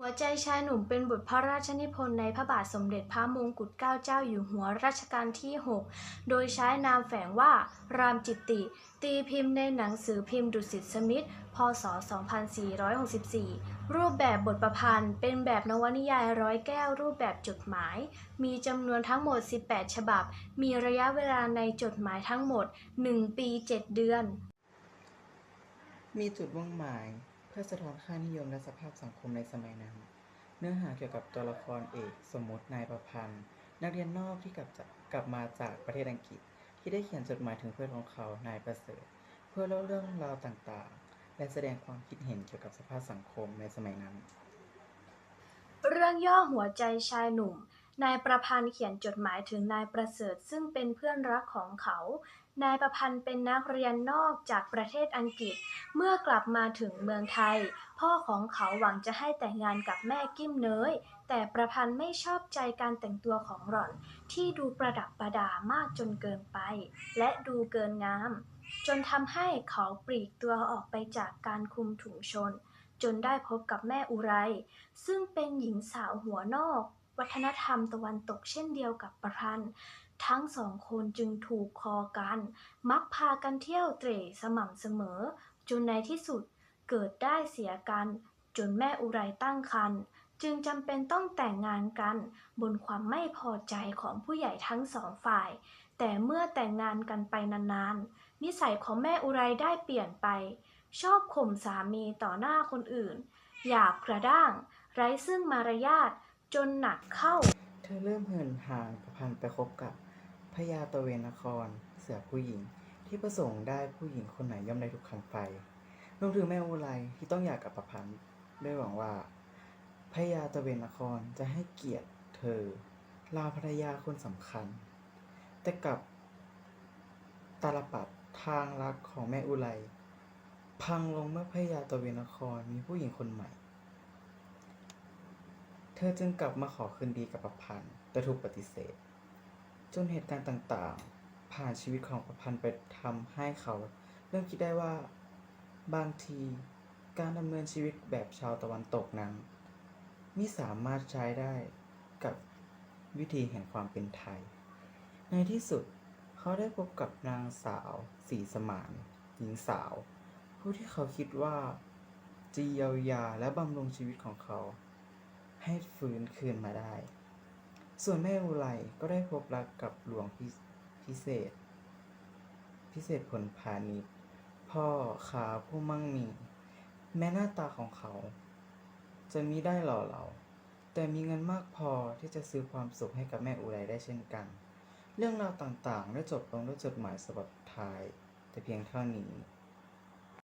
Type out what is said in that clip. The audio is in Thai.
หัวใจชายหนุ่มเป็นบทพระราชนิพนธ์ในพระบาทสมเด็จพระมงกุฎเกล้าเจ้าอยู่หัวรัชกาลที่ 6 โดยใช้นามแฝงว่า รามจิตติ ตีพิมพ์ในหนังสือพิมพ์ดุสิตสมิธพศ 2464 รูปแบบบทประพันธ์ เป็นแบบนวนิยายร้อยแก้วรูปแบบจดหมาย มีจำนวนทั้งหมด 18 ฉบับ มีระยะเวลาในจดหมายทั้งหมด 1 ปี 7 เดือน มีจุดมุ่งหมาย พื่อสะท้อนค่านิยมและสภาพสังคมในสมัยนั้น เนื้อหาเกี่ยวกับตัวละครเอกสมมตินายประพันธ์ นักเรียนนอกที่กลับจากกลับมาจากประเทศอังกฤษ ที่ได้เขียนจดหมายถึงเพื่อนของเขานายประเสริฐ เพื่อเล่าเรื่องราวต่างๆ และแสดงความคิดเห็นเกี่ยวกับสภาพสังคมในสมัยนั้น เรื่องย่อหัวใจชายหนุ่ม นายประพันธ์เขียนจดหมายถึงนายประเสริฐซึ่งเป็นเพื่อนรักของเขา นายประพันธ์เป็นนักเรียนนอกจากประเทศอังกฤษ เมื่อกลับมาถึงเมืองไทย พ่อของเขาหวังจะให้แต่งงานกับแม่กิ้มเนย แต่ประพันธ์ไม่ชอบใจการแต่งตัวของหล่อน ที่ดูประดับประดามากจนเกินไป และดูเกินงาม จนทำให้เขาปลีกตัวออกไปจากการคุมถุงชน จนได้พบกับแม่อุไร ซึ่งเป็นหญิงสาวหัวนอก วัฒนธรรมตะวันตกเช่นเดียวกับประพันธ์ ทั้งสองคนจึงถูกคอกัน มักพากันเที่ยวเตร่สม่ำเสมอ จนในที่สุดเกิดได้เสียกัน จนแม่อุไรตั้งครรภ์จึงจำเป็นต้องแต่งงานกัน บนความไม่พอใจของผู้ใหญ่ทั้งสองฝ่าย แต่เมื่อแต่งงานกันไปนานๆ นิสัยของแม่อุไรได้เปลี่ยนไป ชอบข่มสามีต่อหน้าคนอื่น หยาบกระด้าง ไร้ซึ่งมารยาท จนหนักเข้า เธอเริ่มเหินห่างประพันธ์ไปคบกับพญาตะเวนคร เสือผู้หญิง ที่ประสงค์ได้ผู้หญิงคนไหนย่อมได้ทุกคำไปรวมถึงแม่อุไรที่ต้องอยากกับประพันธ์ด้วยหวังว่าพญาตะเวนนครจะให้เกียรติเธอลาภรรยาคนสำคัญ แต่กับตาลปัดทางรักของแม่อุไร พังลงเมื่อพญาตะเวนนครมีผู้หญิงคนใหม่ อจึงกลับมาขอคืนดีกับประพันธ์ แต่ถูกปฏิเสธ จนเหตุการณ์ต่างๆ ผ่านชีวิตของประพันธ์ไปทำให้เขาเริ่มคิดได้ว่า บางทีการดำเนินชีวิตแบบชาวตะวันตกนั้นไมิสามารถใช้ได้กับวิธีแห่งความเป็นไทย ในที่สุดเขาได้พบกับนางสาวสีสมานหญิงสาว ผู้ที่เขาคิดว่าจะเยียวยาและบำรุงชีวิตของเขา ให้ฟื้นคืนมาได้ ส่วนแม่อุไรก็ได้พบรักกับหลวงพิพิเศษ พิเศษผลพาณิชย์พ่อขาผู้มั่งมี แม้หน้าตาของเขา จะมีได้หล่อเหลาแต่มีเงินมากพอที่จะซื้อความสุขให้กับแม่อุไรได้เช่นกัน เรื่องราวต่างๆ ได้จบลงด้วยจดหมายฉบับท้าย แต่เพียงเท่านี้